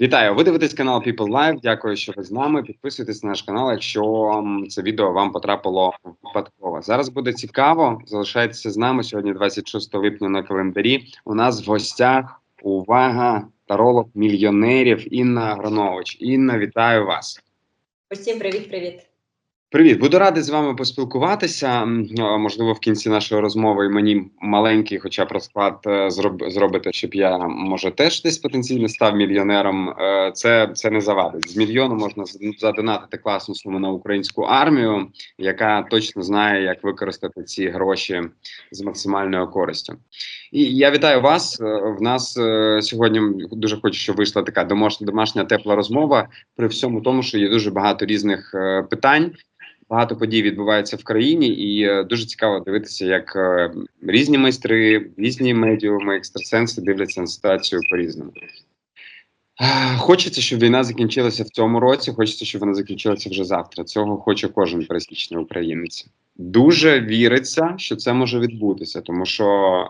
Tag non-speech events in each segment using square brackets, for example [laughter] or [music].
Вітаю! Ви дивитесь канал People Live. Дякую, що ви з нами. Підписуйтесь на наш канал, якщо це відео вам потрапило випадково. Зараз буде цікаво. Залишайтеся з нами сьогодні, 26 липня на календарі. У нас в гостях увага, таролог мільйонерів Інна Гранович. Інна, вітаю вас. Усім привіт-привіт. Привіт, буду радий з вами поспілкуватися. Можливо, в кінці нашої розмови мені маленький, хоча б розклад е, зроб, зробите, щоб я може теж десь потенційно став мільйонером. Е, Це, це не завадить. З мільйону можна задонатити класну суму на українську армію, яка точно знає, як використати ці гроші з максимальною користю. І я вітаю вас. Е, В нас сьогодні дуже хочу, щоб вийшла така домашня домашня тепла розмова. При всьому тому, що є дуже багато різних питань. Багато подій відбувається в країні, і е, дуже цікаво дивитися, як е, різні майстри, різні медіуми, екстрасенси дивляться на ситуацію по-різному. Е, Хочеться, щоб війна закінчилася в цьому році. Хочеться, щоб вона закінчилася вже завтра. Цього хоче кожен пересічний українець. Дуже віриться, що це може відбутися, тому що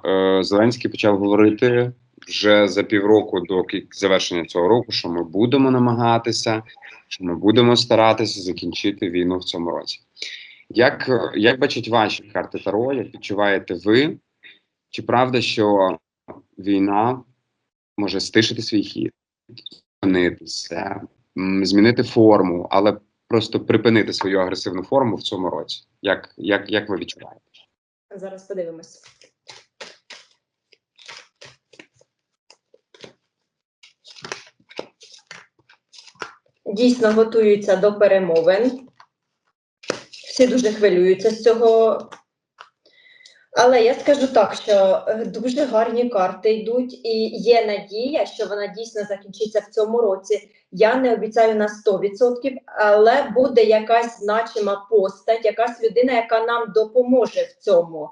е, Зеленський почав говорити вже за півроку до завершення цього року, що ми будемо намагатися, що ми будемо старатися закінчити війну в цьому році. Як, як бачать ваші карти Таро, як відчуваєте ви? Чи правда, що війна може стишити свій хід, зупинитися, змінити форму, але просто припинити свою агресивну форму в цьому році? Як, як, як ви відчуваєте? Зараз подивимось. Дійсно готуються до перемовин. Всі дуже хвилюються з цього. Але я скажу так, що е, дуже гарні карти йдуть, і є надія, що вона дійсно закінчиться в цьому році. Я не обіцяю на 100%, але буде якась значима постать, якась людина, яка нам допоможе в цьому.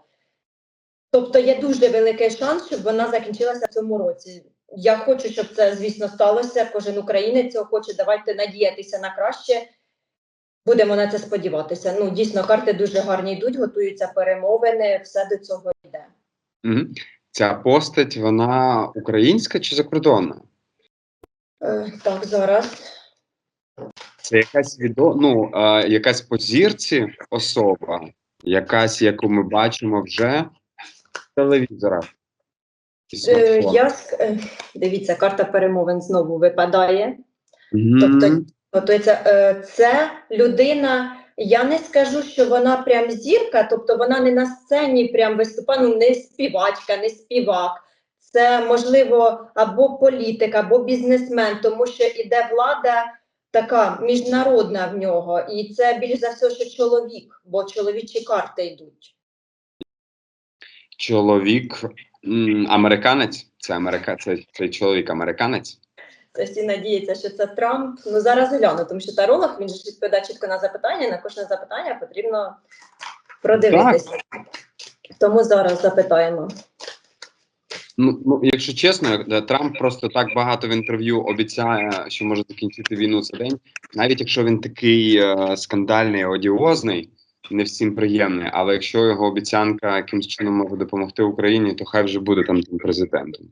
Тобто є дуже великий шанс, щоб вона закінчилася в цьому році. Я хочу, щоб це, звісно, сталося. Кожен українець цього хоче. Давайте надіятися на краще. Будемо на це сподіватися. Ну, дійсно, карти дуже гарні йдуть, готуються перемовини, все до цього йде. Угу. Ця постать, вона українська чи закордонна? Е, так, зараз. Це якась відо... ну, е, якась по зірці особа, якась, яку ми бачимо вже в телевізорах. Е, смартфонах. я ск- е, дивіться, карта перемовин знову випадає. Мгм. тобто- Готується е, це людина. Я не скажу, що вона прям зірка, тобто вона не на сцені прям виступає, ну не співачка, не співак. Це можливо або політик, або бізнесмен, тому що іде влада така міжнародна в нього, і це більш за все, що чоловік, бо чоловічі карти йдуть. Чоловік американець. Це Америка, це, це чоловік американець. Всі надіються, що це Трамп. Ну зараз гляну, тому що таролог він ж відповідає чітко на запитання. На кожне запитання потрібно продивитися. Тому зараз запитаємо. Ну, ну, якщо чесно, е, Трамп просто так багато в інтерв'ю обіцяє, що може закінчити війну за день, навіть якщо він такий е, скандальний, одіозний, не всім приємний. Але якщо його обіцянка якимось чином може допомогти Україні, то хай вже буде там тим президентом.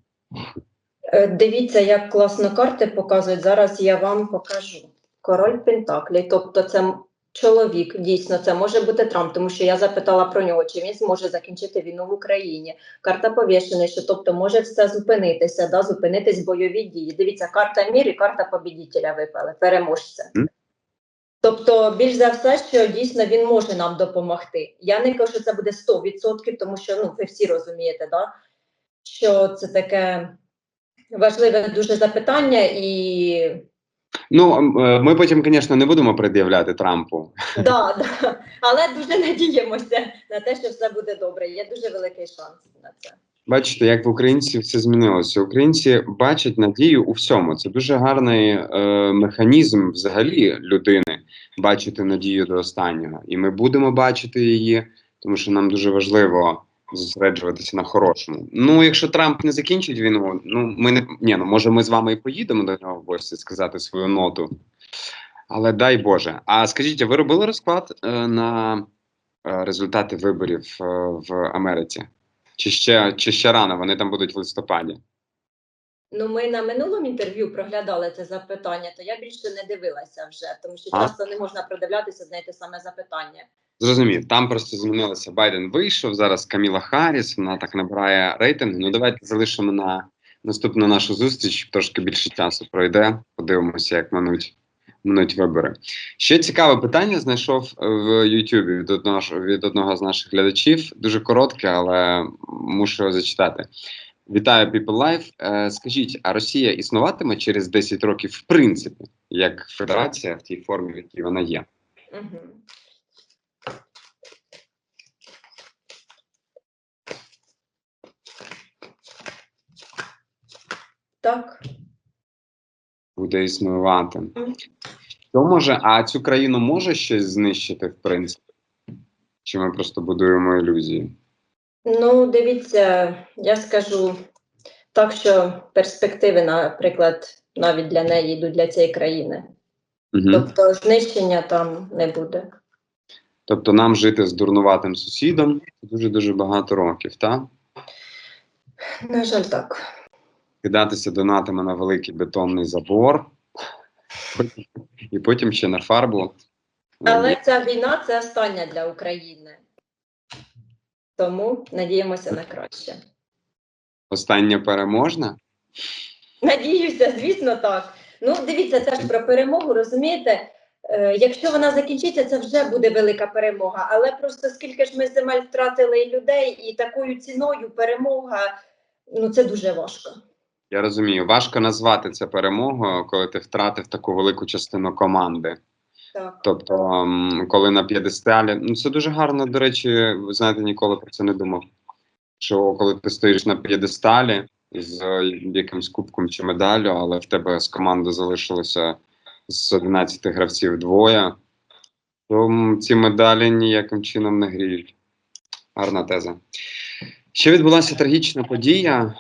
Е, Дивіться, як класно карти показують. Зараз я вам покажу. Король Пентаклі, тобто це чоловік, дійсно, це може бути Трамп, тому що я запитала про нього, чи він зможе закінчити війну в Україні. Карта повішений, що тобто може все зупинитися, да, зупинитись бойові дії. Дивіться, карта мір і карта побідітеля випали, переможця. Мгм. Тобто, більш за все, що дійсно він може нам допомогти. Я не кажу, що це буде 100%, тому що ну, ви всі розумієте, да, що це таке важливе дуже запитання, і Ну е, ми потім, звісно, не будемо пред'являти Трампу. да, [laughs] да, але дуже надіємося на те, що все буде добре. Є дуже великий шанс на це. Бачите, як в українців все змінилося. Українці бачать надію у всьому. Це дуже гарний е, механізм взагалі людини бачити надію до останнього. І ми будемо бачити її, тому що нам дуже важливо зосереджуватися на хорошому. Ну, якщо Трамп не закінчить війну, ну ми не ні, ну може ми з вами і поїдемо до нього в гості сказати свою ноту. Але дай Боже. А скажіть, ви робили розклад е, на е, результати виборів е, в Америці? Чи ще, чи ще рано вони там будуть в листопаді? Ну, ми на минулому інтерв'ю проглядали це запитання, то я більше не дивилася вже, тому що А? часто не можна придивлятися на те саме запитання. Зрозумів, там просто змінилося. Байден вийшов. Зараз Каміла Харріс, вона так набирає рейтинг. Ну давайте залишимо на наступну нашу зустріч. Трошки більше часу пройде. Подивимося, як минуть, минуть вибори. Ще цікаве питання знайшов в Ютубі від одного від одного з наших глядачів. Дуже коротке, але мушу його зачитати. Вітаю People Life. Е, Скажіть, а Росія існуватиме через 10 років, в принципі, як федерація в тій формі, в якій вона є? Угу. Так. буде існувати. Що може, а цю країну може щось знищити, в принципі? Чи ми просто будуємо ілюзії? Ну, дивіться, я скажу так, що перспективи, наприклад, навіть для неї йдуть для цієї країни. Угу. Тобто знищення там не буде. Тобто нам жити з дурнуватим сусідом дуже дуже багато років, так? На жаль, так. Кидатися донатами на великий бетонний забор, і потім ще на фарбу. Але ця війна це остання для України. Тому надіємося на краще. Остання переможна. Надіюся, звісно, так. Ну, дивіться, це ж про перемогу, розумієте? Е, якщо вона закінчиться, це вже буде велика перемога. Але просто скільки ж ми земель втратили і людей, і такою ціною перемога, ну це дуже важко. Я розумію, важко назвати це перемогою, коли ти втратив таку велику частину команди. Так. Тобто, коли на п'єдесталі, ну це дуже гарно, до речі, ви знаєте, ніколи про це не думав. Що коли ти стоїш на п'єдесталі з якимсь кубком чи медаллю, але в тебе з команди залишилося з 11 гравців двоє, то ці медалі ніяким чином не гріють. Гарна теза. Ще відбулася трагічна подія.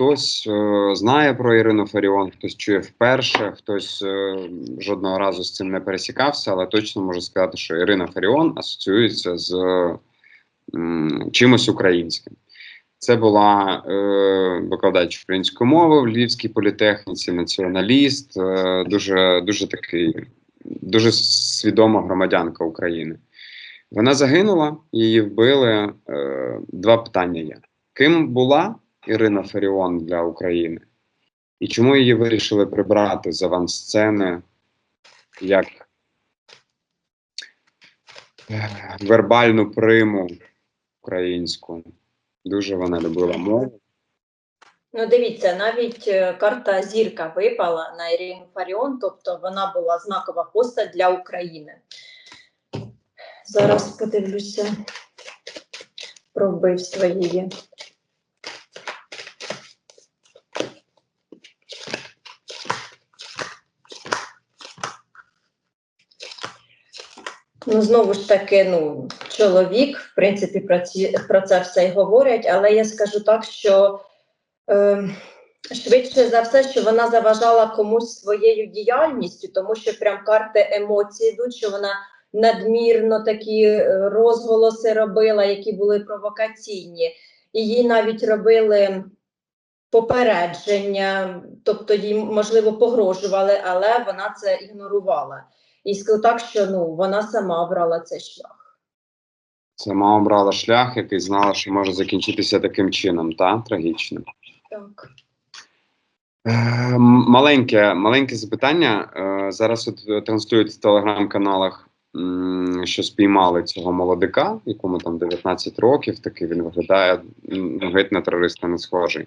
Хтось е, знає про Ірину Фаріон, хтось чує вперше, хтось е, жодного разу з цим не пересікався, але точно можу сказати, що Ірина Фаріон асоціюється з м, чимось українським. Це була е, викладач української мови в Львівській політехніці, націоналіст, е, дуже, дуже такий, дуже свідома громадянка України. Вона загинула, її вбили. Е, два питання є: ким була Ірина Фаріон для України? І чому її вирішили прибрати з авансцени як е, вербальну приму українську? Дуже вона любила мову. Ну, дивіться, навіть е, карта зірка випала на Ірину Фаріон, тобто вона була знакова постать для України. Зараз подивлюся про вбивство її. Ну, знову ж таки, ну, чоловік, в принципі, про, це все й говорять, але я скажу так, що е, швидше за все, що вона заважала комусь своєю діяльністю, тому що прям карти емоцій йдуть, що вона надмірно такі е, розголоси робила, які були провокаційні, і їй навіть робили попередження, тобто їй, можливо, погрожували, але вона це ігнорувала. І скажу так, що ну, вона сама обрала цей шлях. Сама обрала шлях, який знала, що може закінчитися таким чином, та трагічно. Так. Е, Маленьке, маленьке запитання. Е, Зараз от е, транслюють в телеграм-каналах, що спіймали цього молодика, якому там 19 років, такий він виглядає геть на терориста не схожий.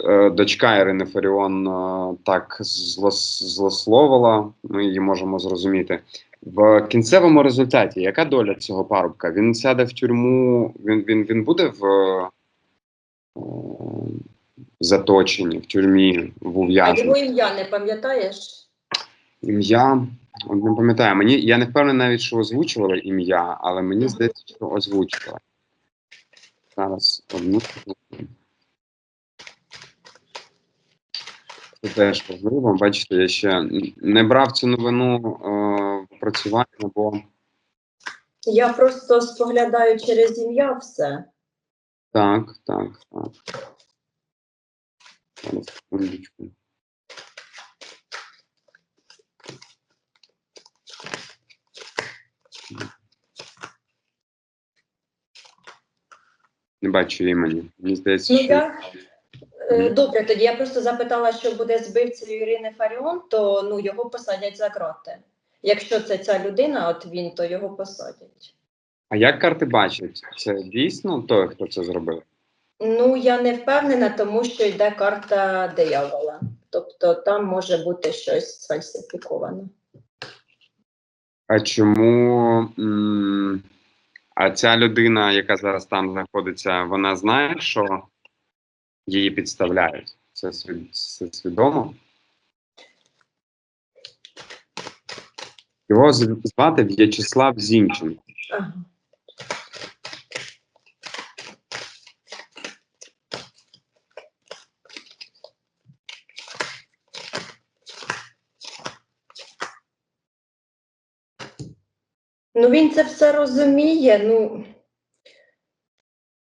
Е, Дочка Ірини Фаріон е, так злословила, ми її можемо зрозуміти. В кінцевому результаті, яка доля цього парубка? Він сяде в тюрму, він, він, він буде в е, заточенні, в тюрмі, в А його ім'я не пам'ятаєш? Ім'я не пам'ятаю. Мені я не впевнений навіть, що озвучували ім'я, але мені здається, що озвучували. Зараз одну. Це теж важливо. Бачите, я ще не брав цю новину е, в опрацювання, бо Я просто споглядаю через ім'я все. так, так, так. Зараз, секундочку. Не бачу імені. Мені здається, Ну, що я... е. Добре, тоді я просто запитала, що буде збивцею Ірини Фаріон, то ну, його посадять за грати. Якщо це ця людина, от він, то його посадять. А як карти бачать? Це дійсно той, хто це зробив? Ну, я не впевнена, тому що йде карта диявола. Тобто там може бути щось сфальсифіковане. А чому а ця людина, яка зараз там знаходиться, вона знає, що її підставляють? Це, це свідомо? Його звати В'ячеслав Зінченко. Ну, він це все розуміє, ну.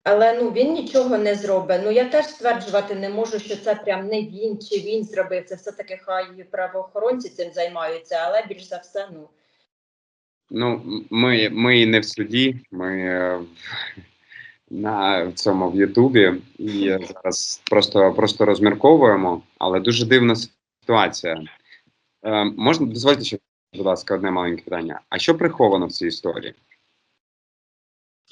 Але ну, він нічого не зробить. Ну, я теж стверджувати не можу, що це прям не він чи він зробив. Це все-таки хай правоохоронці цим займаються, але більш за все, ну. Ну, ми, ми не в суді, ми е, на цьому в Ютубі і зараз просто, просто розмірковуємо, але дуже дивна ситуація. Е, можна дозвольте ще, будь ласка, одне маленьке питання. А що приховано в цій історії?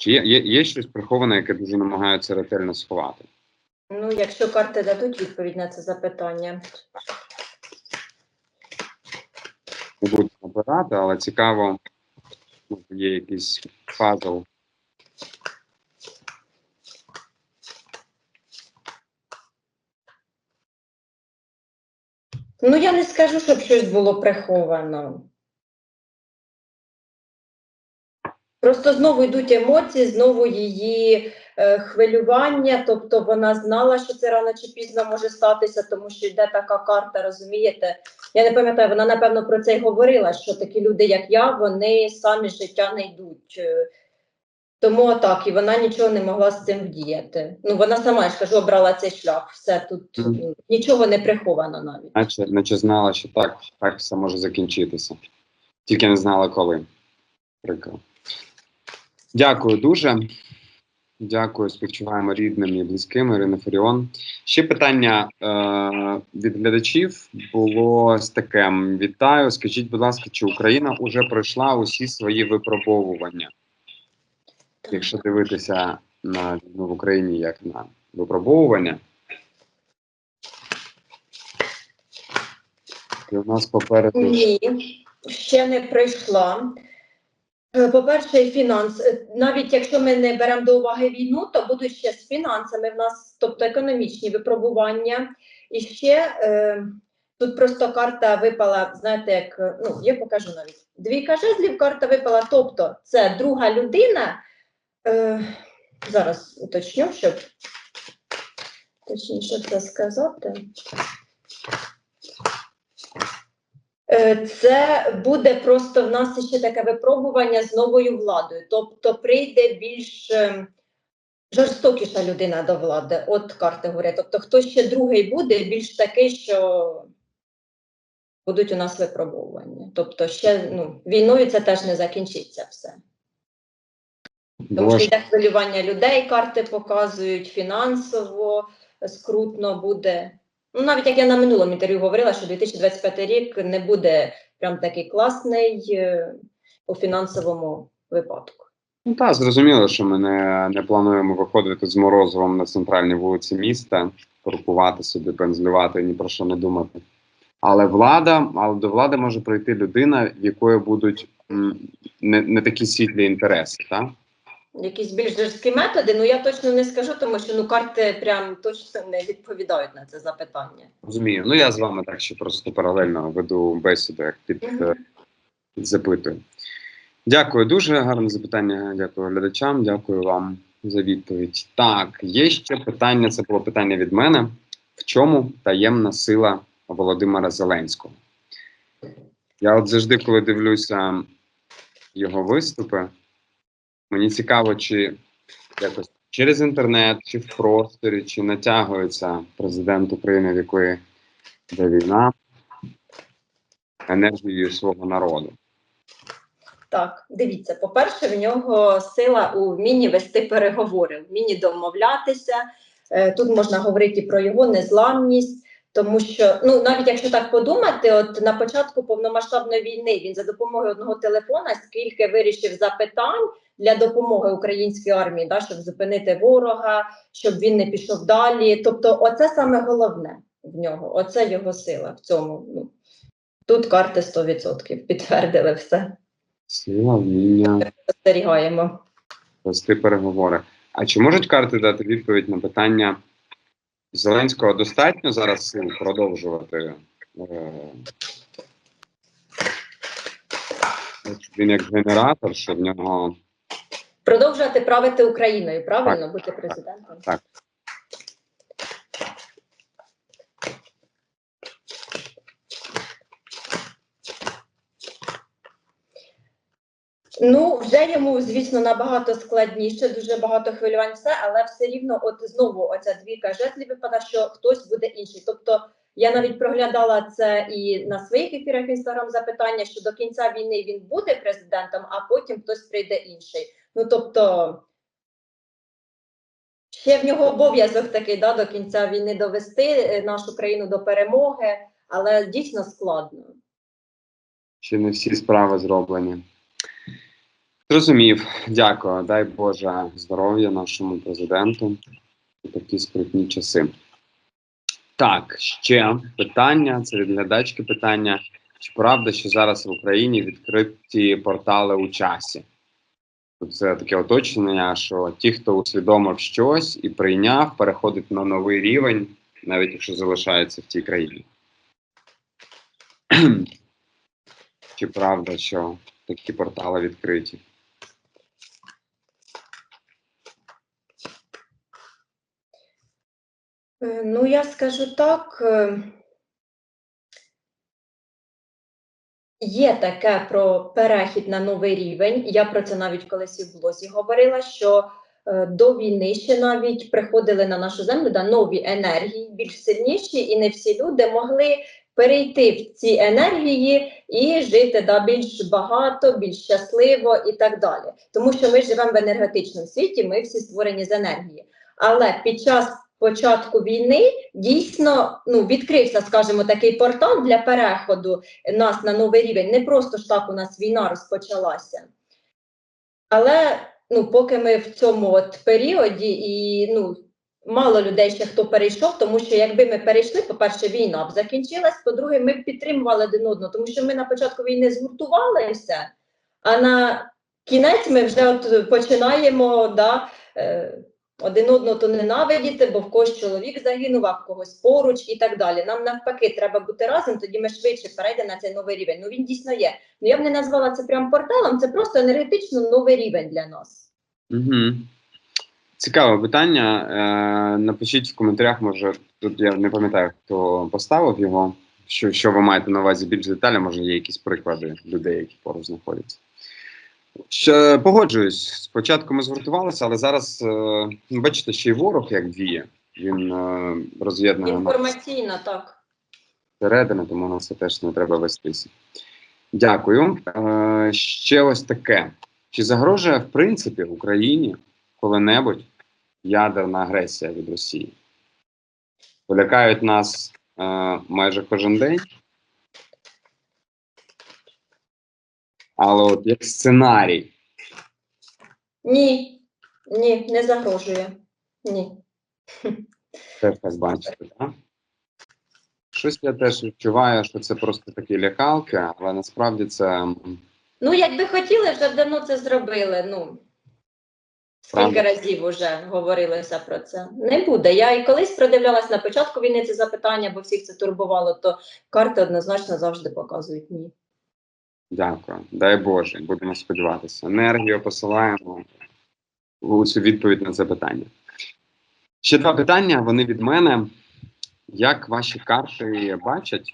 Чи є, є, є щось приховане, яке дуже намагаються ретельно сховати? Ну, якщо карти дадуть відповідь на це запитання. Не буду набирати, але цікаво, є якийсь пазл. Ну, я не скажу, щоб щось було приховано. Просто знову йдуть емоції, знову її е, хвилювання, тобто вона знала, що це рано чи пізно може статися, тому що йде така карта, розумієте? Я не пам'ятаю, вона напевно про це й говорила, що такі люди, як я, вони самі з життя не йдуть. Е, Тому так, і вона нічого не могла з цим вдіяти. Ну, вона сама, я ж кажу, обрала цей шлях. Все тут м, нічого не приховано навіть. Наче, наче знала, що так, так все може закінчитися. Тільки не знала коли. Прикро. Дякую дуже. Дякую, співчуваємо рідним і близьким Ірина Фаріон. Ще питання е, від глядачів було з таким: вітаю. Скажіть, будь ласка, чи Україна вже пройшла усі свої випробовування? Якщо дивитися на війну в Україні як на випробовування, у нас попереду Ні, ще не прийшла. Е, По-перше, фінанс. Е, Навіть якщо ми не беремо до уваги війну, то будуть ще з фінансами в нас, тобто економічні випробування. І ще е, тут просто карта випала, знаєте, як е, ну, я покажу навіть. Двійка жезлів карта випала, тобто це друга людина. Е, зараз уточню, щоб точніше це сказати. Е, Це буде просто в нас ще таке випробування з новою владою. Тобто прийде більш е, жорстокіша людина до влади. От карти говорять. Тобто, хто ще другий буде, більш такий, що будуть у нас випробування. Тобто, ще ну, війною це теж не закінчиться все. Тому що йде хвилювання людей, карти показують фінансово, скрутно буде. Ну, навіть як я на минулому інтерв'ю говорила, що 2025 рік не буде прям такий класний е, у фінансовому випадку. Ну так, зрозуміло, що ми не, не плануємо виходити з морозивом на центральній вулиці міста, паркувати собі, пензлювати, ні про що не думати. Але влада, але до влади може прийти людина, в якої будуть не, не такі світлі інтереси, так? Якісь більш жорсткі методи, ну я точно не скажу, тому що ну карти прям точно не відповідають на це запитання. Розумію. Ну я з вами так ще просто паралельно веду бесіду, як під, е, запитую. Дякую дуже гарне запитання. Дякую глядачам. Дякую вам за відповідь. Так, є ще питання. Це було питання від мене. В чому таємна сила Володимира Зеленського? Я от завжди, коли дивлюся його виступи, мені цікаво, чи якось через інтернет, чи в просторі, чи натягується президент України, в якої йде війна, енергією свого народу. Так, дивіться, по-перше, в нього сила у вмінні вести переговори, вмінні домовлятися. Е, Тут можна говорити про його незламність, тому що ну навіть якщо так подумати, от на початку повномасштабної війни він за допомогою одного телефона скільки вирішив запитань для допомоги українській армії, да, щоб зупинити ворога, щоб він не пішов далі. Тобто, оце саме головне в нього, оце його сила в цьому. Ну, тут карти 100% підтвердили все. Сила, вміння Спостерігаємо. вести переговори. А чи можуть карти дати відповідь на питання Зеленського достатньо зараз сил продовжувати? Е, він як генератор, що в нього Продовжувати правити Україною, правильно бути президентом. Так. Ну, вже йому, звісно, набагато складніше, дуже багато хвилювань, все, але все рівно, от знову оця двійка жезлів випадає, що хтось буде інший. Тобто я навіть проглядала це і на своїх ефірах інстаграм запитання, що до кінця війни він буде президентом, а потім хтось прийде інший. Ну тобто. Ще в нього обов'язок такий да, до кінця війни довести е, нашу країну до перемоги, але дійсно складно. ще не всі справи зроблені. Зрозумів, дякую. Дай Боже здоров'я нашому президенту у такі скрутні часи. Так, ще питання, це від глядачки питання. Чи правда, що зараз в Україні відкриті портали у часі? Це таке уточнення, що ті, хто усвідомив щось і прийняв, переходить на новий рівень, навіть якщо залишається в тій країні. [clears throat] Чи правда, що такі портали відкриті? Е, Ну, я скажу так. Є таке про перехід на новий рівень. Я про це навіть колись і в блозі говорила, що е, до війни ще навіть приходили на нашу землю да, нові енергії, більш сильніші, і не всі люди могли перейти в ці енергії і жити да, більш багато, більш щасливо і так далі. Тому що ми живемо в енергетичному світі, ми всі створені з енергії. Але під час початку війни дійсно ну, відкрився, скажімо, такий портал для переходу нас на новий рівень. Не просто ж так у нас війна розпочалася. Але ну, поки ми в цьому от періоді, і ну, мало людей ще хто перейшов, тому що якби ми перейшли, по-перше, війна б закінчилась, по-друге, ми б підтримували один одного, тому що ми на початку війни згуртувалися, а на кінець ми вже от починаємо да, е, один одного то ненавидіти, бо в когось чоловік загинув, а в когось поруч і так далі. Нам навпаки треба бути разом, тоді ми швидше перейдемо на цей новий рівень. Ну він дійсно є. Ну я б не назвала це прям порталом, це просто енергетично новий рівень для нас. Угу. Цікаве питання. Е, напишіть в коментарях, може, тут я не пам'ятаю, хто поставив його. Що, що ви маєте на увазі більш деталі, може, є якісь приклади людей, які поруч знаходяться. Ще погоджуюсь. Спочатку ми згуртувалися, але зараз, е, ну, бачите, ще й ворог як діє. Він е, роз'єднує Інформаційно, так. всередини, тому на це теж не треба вестися. Дякую. Е, ще ось таке. Чи загрожує, в принципі, Україні коли-небудь ядерна агресія від Росії? Полякають нас е, майже кожен день. Але от як сценарій, Ні, ні, не загрожує. Ні. теж так бачите, так? Щось я теж відчуваю, що це просто такі лякалки, але насправді це Ну, якби хотіли, вже давно це зробили. Ну скільки Правда. разів вже говорилося про це. Не буде. Я і колись продивлялась на початку війни це запитання, бо всіх це турбувало, то карти однозначно завжди показують ні. Дякую. Дай Боже, будемо сподіватися. Енергію посилаємо у цю відповідь на це питання. Ще два питання. Вони від мене. Як ваші карти бачать,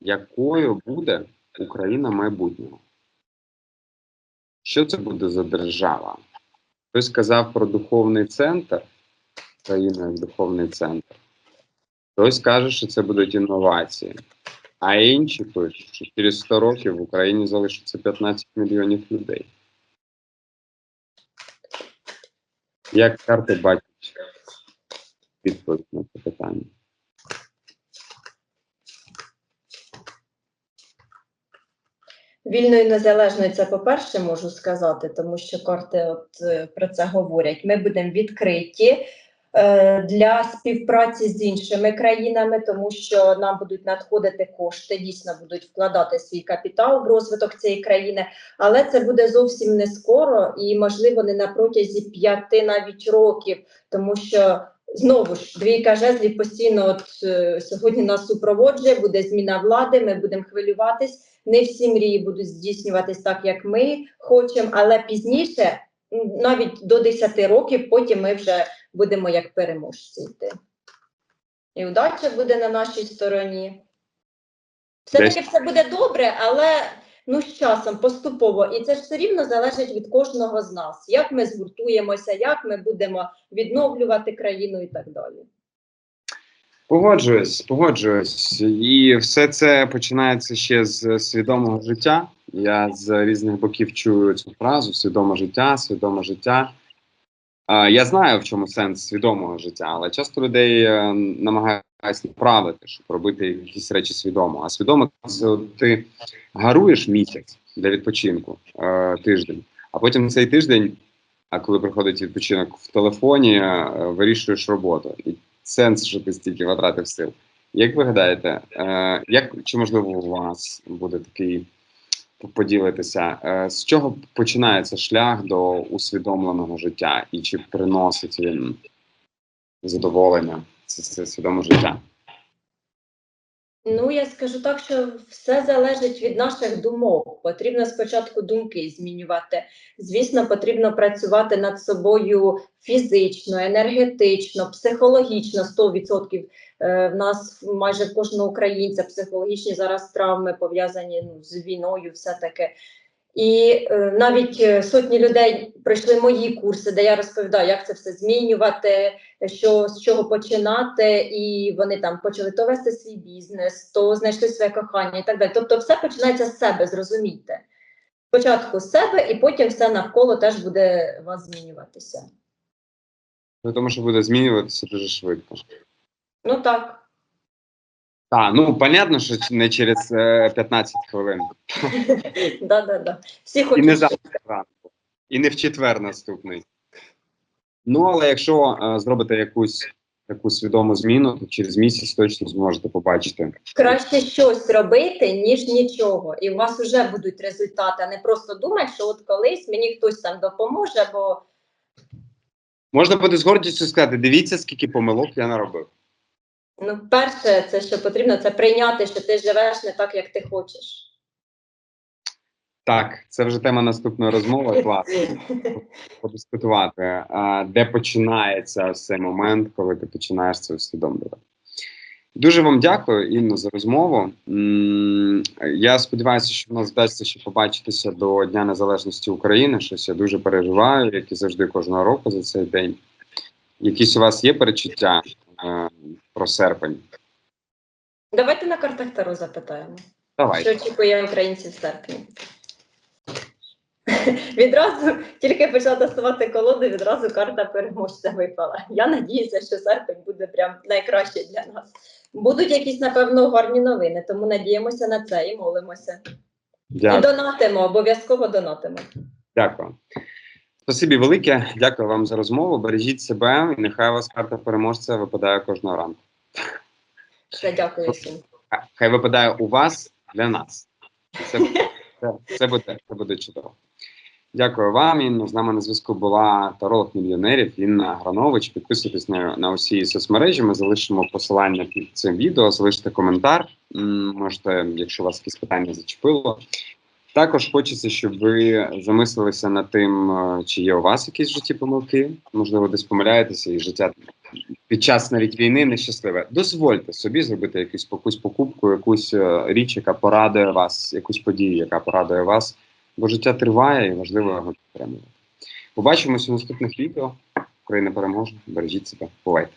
якою буде Україна майбутнього? Що це буде за держава? Хтось сказав про духовний центр, країну як духовний центр. Хтось каже, що це будуть інновації. А інші пишуть, що через 100 років в Україні залишиться 15 мільйонів людей. Як карти бачать відповідь на це питання? Вільно і незалежно це по-перше можу сказати, тому що карти от е, про це говорять. Ми будемо відкриті для співпраці з іншими країнами, тому що нам будуть надходити кошти, дійсно будуть вкладати свій капітал в розвиток цієї країни, але це буде зовсім не скоро і, можливо, не на протязі п'яти навіть років, тому що. Знову ж двійка жезлів постійно от е, сьогодні нас супроводжує, буде зміна влади. Ми будемо хвилюватись. Не всі мрії будуть здійснюватись так, як ми хочемо, але пізніше, навіть до 10 років, потім ми вже будемо як переможці йти. І удача буде на нашій стороні. Все-таки все буде добре, але ну, з часом поступово. І це ж все рівно залежить від кожного з нас, як ми згуртуємося, як ми будемо відновлювати країну і так далі. Погоджуюсь, погоджуюсь. І все це починається ще з свідомого життя. Я з різних боків чую цю фразу: свідоме життя, свідоме життя. Я знаю, в чому сенс свідомого життя, але часто людей е, намагаються направити, щоб робити якісь речі свідомо. А свідомо ти гаруєш місяць для відпочинку е, тиждень, а потім цей тиждень, а коли приходить відпочинок в телефоні, е, вирішуєш роботу. І сенс, що ти стільки витратив сил. Як ви гадаєте, як чи можливо у вас буде такий поділитися, е, з чого починається шлях до усвідомленого життя, і чи приносить він задоволення це, це свідоме життя? Ну, я скажу так, що все залежить від наших думок. Потрібно спочатку думки змінювати. Звісно, потрібно працювати над собою фізично, енергетично, психологічно 100%. Е, В нас майже кожного українця психологічні зараз травми пов'язані ну, з війною, все таке. І е, навіть е, сотні людей пройшли мої курси, де я розповідаю, як це все змінювати, що з чого починати, і вони там почали то вести свій бізнес, то знайшли своє кохання і так далі. Тобто, все починається з себе, зрозумійте. Спочатку з себе, і потім все навколо теж буде у вас змінюватися. Ну, тому що буде змінюватися дуже швидко. Ну так. Так, ну понятно, що не через е, 15 хвилин. да, да, да. Всі І не завтра ранку, і не в четвер наступний. Ну, але якщо е, зробите якусь таку свідому зміну, то через місяць точно зможете побачити. краще щось робити, ніж нічого. І у вас вже будуть результати, а не просто думати, що от колись мені хтось там допоможе, бо Можна буде з гордістю сказати: дивіться, скільки помилок я наробив. Ну, перше, це що потрібно, це прийняти, що ти живеш не так, як ти хочеш. Так, це вже тема наступної розмови. Класно [laughs] подискутувати. Де починається ось цей момент, коли ти починаєш це усвідомлювати. Дуже вам дякую, Інно, за розмову. Я сподіваюся, що в нас вдасться ще побачитися до Дня Незалежності України. Щось я дуже переживаю, як і завжди кожного року за цей день. Якісь у вас є перечуття е, про серпень? Давайте на картах Таро запитаємо. Давай. Що очікує українців в серпні? Відразу тільки почала тестувати колоду, відразу карта переможця випала. Я надіюся, що серпень буде прям найкраще для нас. Будуть якісь, напевно, гарні новини, тому надіємося на це і молимося. І донатимо, обов'язково донатимо. Дякую. Спасибі велике. Дякую вам за розмову. Бережіть себе, і нехай у вас карта переможця випадає кожного ранку. Все, дякую всім. Хай випадає у вас для нас. Це, це, це, буде, це буде чудово. Дякую вам. Інно. З нами на зв'язку була таролог мільйонерів Інна Гранович. Підписуйтесь на, на усі соцмережі. Ми залишимо посилання під цим відео, залиште коментар. Можете, якщо вас якісь питання зачепило. Також хочеться, щоб ви замислилися над тим, е, чи є у вас якісь в житті помилки. Можливо, десь помиляєтеся, і життя під час навіть війни нещасливе. Дозвольте собі зробити якусь якусь покупку, якусь е, річ, яка порадує вас, якусь подію, яка порадує вас, бо життя триває і важливо його підтримувати. Побачимося у наступних відео. Україна переможе. Бережіть себе. Бувайте.